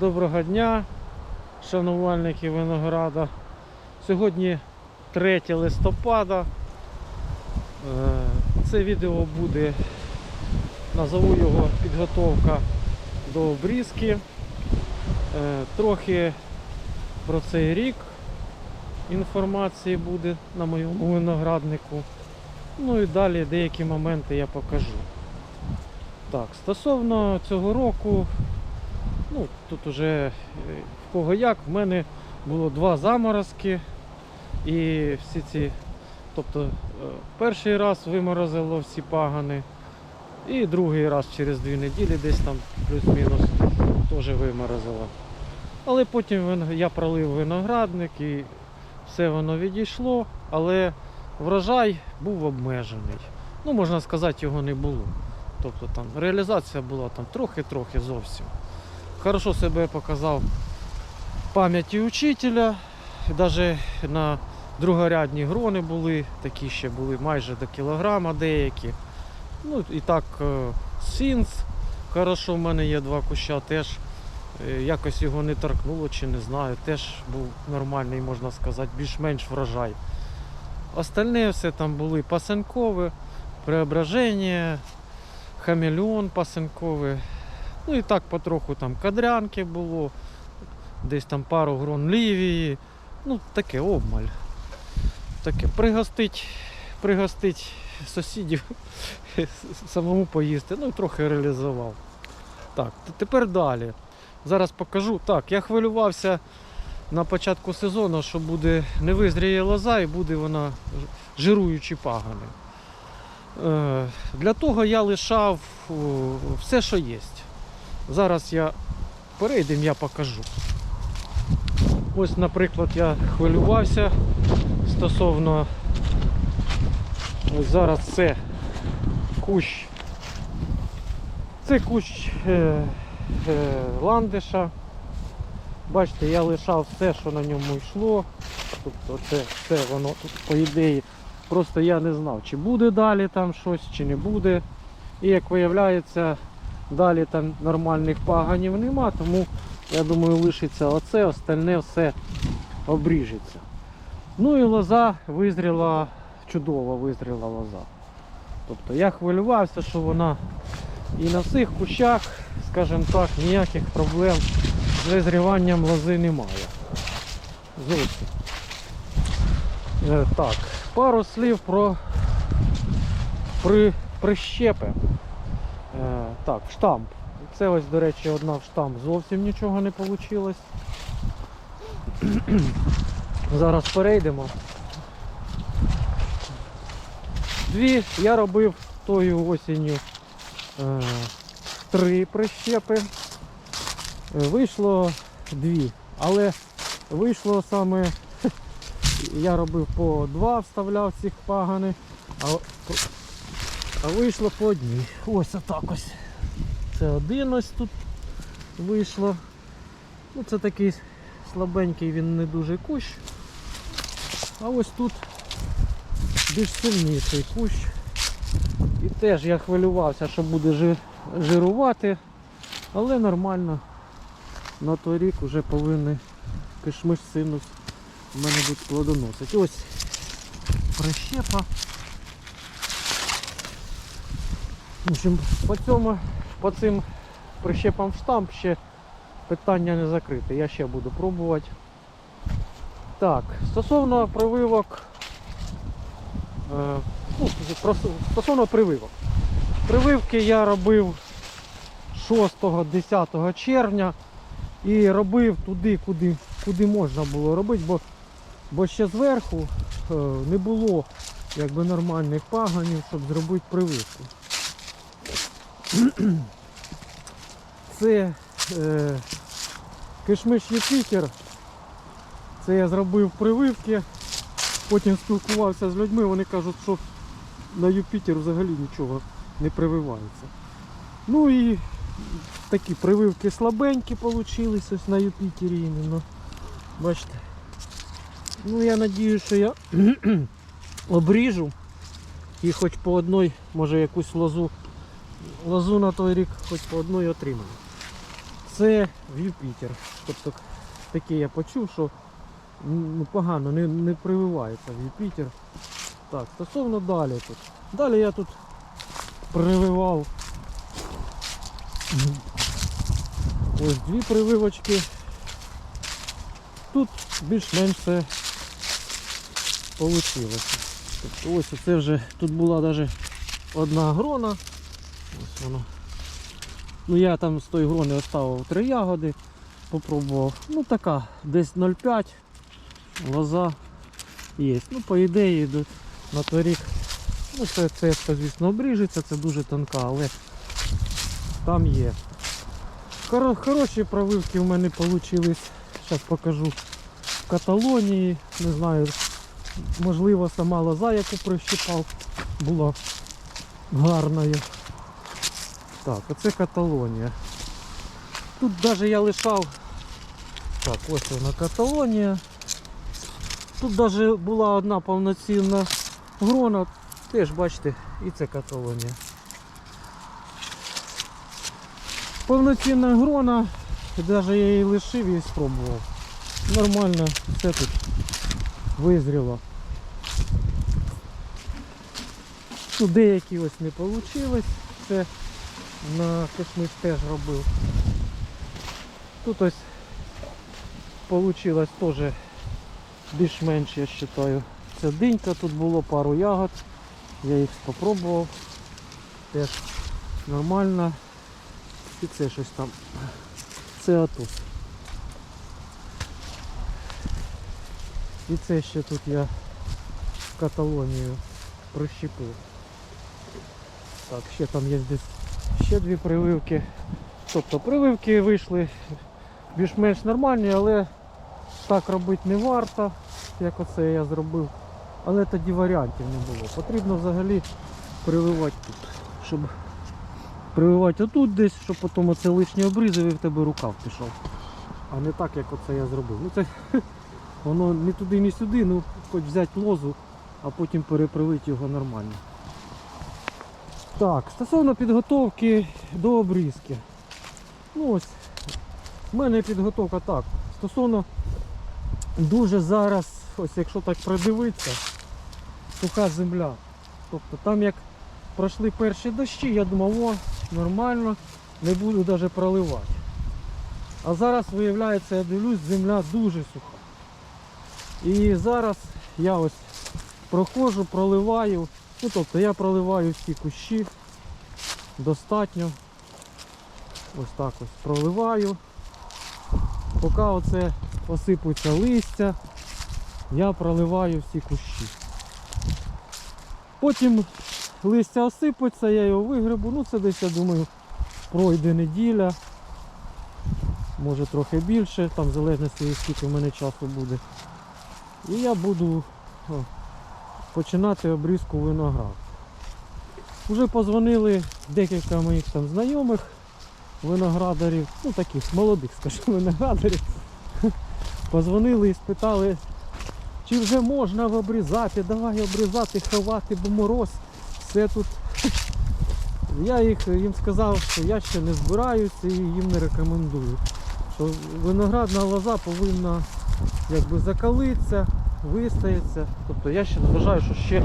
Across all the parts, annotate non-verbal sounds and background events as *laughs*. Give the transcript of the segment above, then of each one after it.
Доброго дня, шанувальники винограда. Сьогодні 3 листопада. Е, Це відео буде, назову його підготовка до обрізки. Е, Трохи про цей рік інформації буде на моєму винограднику. Ну і далі деякі моменти я покажу. Так, стосовно цього року, ну тут уже е, в кого як, в мене було два заморозки і всі ці, тобто е, перший раз виморозило всі пагани, і другий раз через дві неділі десь там плюс-мінус теж виморозило. Але потім я пролив виноградник і все воно відійшло, але врожай був обмежений. Ну, можна сказати, його не було. Тобто там реалізація була там трохи-трохи зовсім. Хорошо себе показав пам'яті учителя. Навіть на другорядні грони були, такі ще були майже до кілограма деякі. Ну і так е, сінц. Хорошо, в мене є два куща теж. е, Якось його не торкнуло чи не знаю. Теж був нормальний, можна сказати, більш-менш врожай. Остальне все там були пасенкові, преображення, хамелеон пасенковий. Ну і так потроху там кадрянки було, десь там пару грон лівії. Ну, таке обмаль. Таке пригостить, пригостить сусідів, *laughs* самому поїсти. Ну трохи реалізував. Так, тепер далі. Зараз покажу. Так, я хвилювався на початку сезону, що буде не визріє лоза і буде вона жируючі пагани. Е, Для того я лишав все, що є. Зараз я перейдемо, я покажу. Ось, наприклад, я хвилювався стосовно ось зараз це кущ. Це кущ е, е, ландиша. Бачите, я лишав все, що на ньому йшло. Тобто це все воно тут, по ідеї. Просто я не знав, чи буде далі там щось, чи не буде. І як виявляється, далі там нормальних паганів нема, тому я думаю лишиться оце, остальне все обріжеться. Ну і лоза визріла, чудово визріла лоза. Тобто я хвилювався, що вона і на всіх кущах, скажімо так, ніяких проблем з визріванням лози немає. Зовсім. Е, Так, пару слів про при, прищепи. Е, так, штамп. Це ось, до речі, одна в штамп зовсім нічого не вийшло. *clears throat* Зараз перейдемо. Дві я робив тою осінню е, три прищепи. Е, Вийшло дві, але вийшло саме, *laughs* я робив по два, вставляв цих пагани, а, а вийшло по одній. Ось отак ось. Це один ось тут вийшло. Ну, це такий слабенький, він не дуже кущ. А ось тут більш сильніший кущ. І теж я хвилювався, що буде жи- жирувати, але нормально. На той рік вже повинен кишмиш синус в мене будуть плодоносити. Ось прищепа. В общем, по цьому, по цим прищепам в штамп ще питання не закрите. Я ще буду пробувати. Так, стосовно прививок. Е, ну, стосовно прививок. Прививки я робив 6-10 червня і робив туди, куди, куди можна було робити, бо, бо ще зверху е, не було якби, нормальних паганів, щоб зробити прививку. Це е, кишмиш Юпітер. Це я зробив прививки. Потім спілкувався з людьми, вони кажуть, що на Юпітер взагалі нічого не прививається. Ну і такі прививки слабенькі вийшли ось на Юпітері іменно. Бачите. Ну я надію, що я *clears throat* обріжу і хоч по одной, може якусь лозу, лозу на той рік хоч по одной отримаю. це в Юпітер. Тобто таке я почув, що ну, погано не, не прививається в Юпітер. Так, стосовно далі тут. Далі я тут прививав ось дві прививочки. Тут більш-менш все вийшло. Тобто ось це вже тут була навіть одна грона. Ось воно. Ну я там з тої грони оставив три ягоди, попробував. Ну така, десь 0,5 лоза є. Ну, по ідеї на торік. Ну це цепка, звісно, обріжеться, це дуже тонка, але там є. Хороші провивки в мене вийшли. Зараз покажу в Каталонії. Не знаю, можливо, сама лоза, яку прищипав, була гарною. Так, оце Каталонія. Тут навіть я лишав. Так, ось вона Каталонія. Тут навіть була одна повноцінна грона. Теж бачите, і це Каталонія. Повноцінна грона, навіть я її лишив і спробував. Нормально, все тут визріло. Ну, деякі ось не вийшло. Це на кишмиш теж робив. Тут ось вийшло теж більш-менш, я вважаю. Це динька, тут було пару ягод. Я їх спробував. Теж нормально. І це щось там. Це отут. І це ще тут я Каталонію прищепив. Так, ще там є десь ще дві прививки. Тобто прививки вийшли більш-менш нормальні, але так робити не варто, як оце я зробив. Але тоді варіантів не було. Потрібно взагалі прививати тут, щоб прививати отут десь, щоб потім оце лишнє обрізав і в тебе рукав пішов. А не так, як оце я зробив. Ну це *laughs* воно не туди, ні сюди, ну хоч взяти лозу, а потім перепривити його нормально. Так, стосовно підготовки до обрізки. Ну ось, в мене підготовка так. Стосовно дуже зараз, ось якщо так придивитися, суха земля. Тобто там як пройшли перші дощі, я думав, о, нормально, не буду навіть проливати. А зараз виявляється, я дивлюсь, земля дуже суха. І зараз я ось проходжу, проливаю. Ну тобто я проливаю всі кущі достатньо. Ось так ось проливаю. Поки оце осипується листя, я проливаю всі кущі. Потім листя осипеться, я його вигребу, ну це десь, я думаю, пройде неділя, може трохи більше, там в залежності скільки в мене часу буде. І я буду о, починати обрізку винограду. Уже позвонили декілька моїх там знайомих виноградарів, ну таких молодих, скажімо, виноградарів. Позвонили і спитали, чи вже можна обрізати, давай обрізати, ховати, бо мороз, все тут. Я їх, їм сказав, що я ще не збираюся і їм не рекомендую. Що виноградна лоза повинна якби закалитися, вистояться. Тобто я ще вважаю, що ще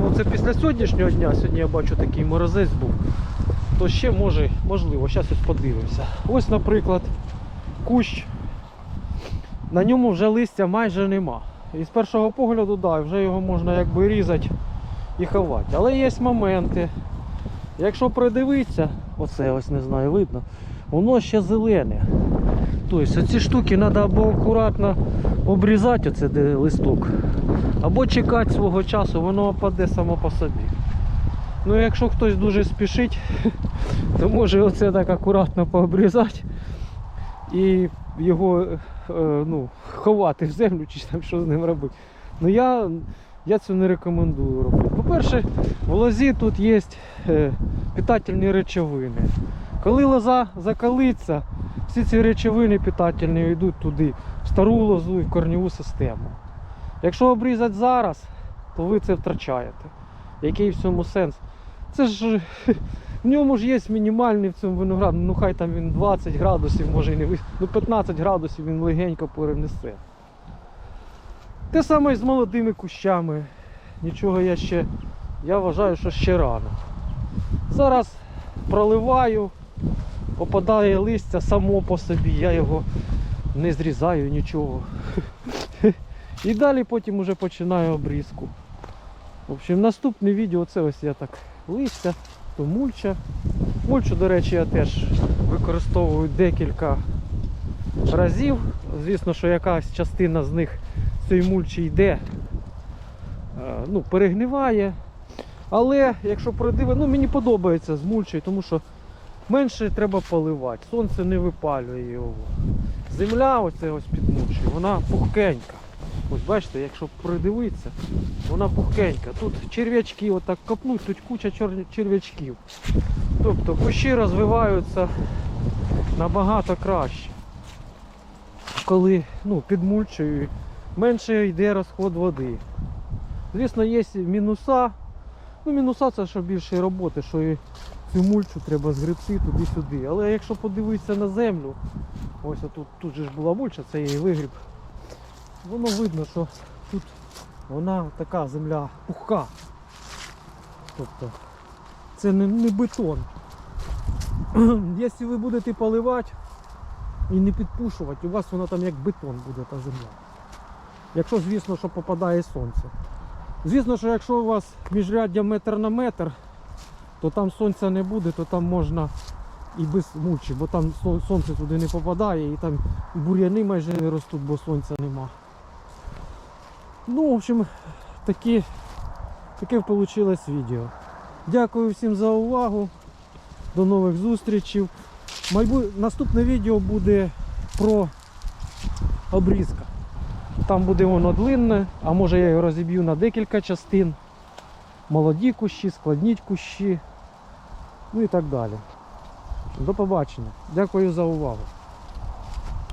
ну, це після сьогоднішнього дня, сьогодні я бачу такий морозець був, то ще може, можливо, зараз ось подивимося. Ось, наприклад, кущ, на ньому вже листя майже нема. І з першого погляду, да, вже його можна якби різати і ховати. Але є моменти. Якщо придивитися, оце ось не знаю, видно, воно ще зелене. Тобто ці штуки треба або акуратно обрізати, оце листок, або чекати свого часу, воно опаде само по собі. Ну якщо хтось дуже спішить, *laughs* то може оце так акуратно пообрізати і його е, ну, ховати в землю чи там що з ним робити. Ну я, я це не рекомендую робити. По-перше, в лозі тут є е, питательні речовини. Коли лоза закалиться, всі ці речовини питательні йдуть туди, в стару лозу і в корневу систему. Якщо обрізати зараз, то ви це втрачаєте. Який в цьому сенс? Це ж *laughs* В ньому ж є мінімальний в цьому винограду, ну хай там він 20 градусів, може і не вис... ну 15 градусів він легенько перенесе. Те саме і з молодими кущами. Нічого я ще. Я вважаю, що ще рано. Зараз проливаю, попадає листя само по собі, я його не зрізаю нічого. І далі потім уже починаю обрізку. В общем, наступне відео це ось я так листя, то мульча. Мульчу, до речі, я теж використовую декілька разів. Звісно, що якась частина з них цієї мульчі йде, е, ну, перегниває. Але якщо продиви, ну мені подобається з мульчею, тому що менше треба поливати. Сонце не випалює його. Земля, оце ось під мульчею, вона пухкенька. Ось бачите, якщо придивитися, вона пухкенька. Тут черв'ячки отак копнуть, тут куча черв'ячків. Тобто кущі розвиваються набагато краще. Коли ну, під мульчею менше йде розход води. Звісно, є мінуса. Ну, мінуса це що більше роботи, що і цю мульчу треба згребти туди-сюди. Але якщо подивитися на землю, ось тут, тут же ж була мульча, це її вигріб. Воно видно, що тут вона така земля пухка. Тобто це не, не бетон. *clears throat* Якщо ви будете поливати і не підпушувати, у вас вона там як бетон буде та земля. Якщо, звісно, що попадає сонце. Звісно, що якщо у вас міжряддя метр на метр, то там сонця не буде, то там можна і без мульчі, бо там сонце туди не попадає і там бур'яни майже не ростуть, бо сонця нема. Ну, в общем, такі, таке вийшло відео. Дякую всім за увагу. До нових зустрічей. Майбу... Наступне відео буде про обрізка. Там буде воно длинне, а може я його розіб'ю на декілька частин. Молоді кущі, складні кущі, ну і так далі. До побачення. Дякую за увагу.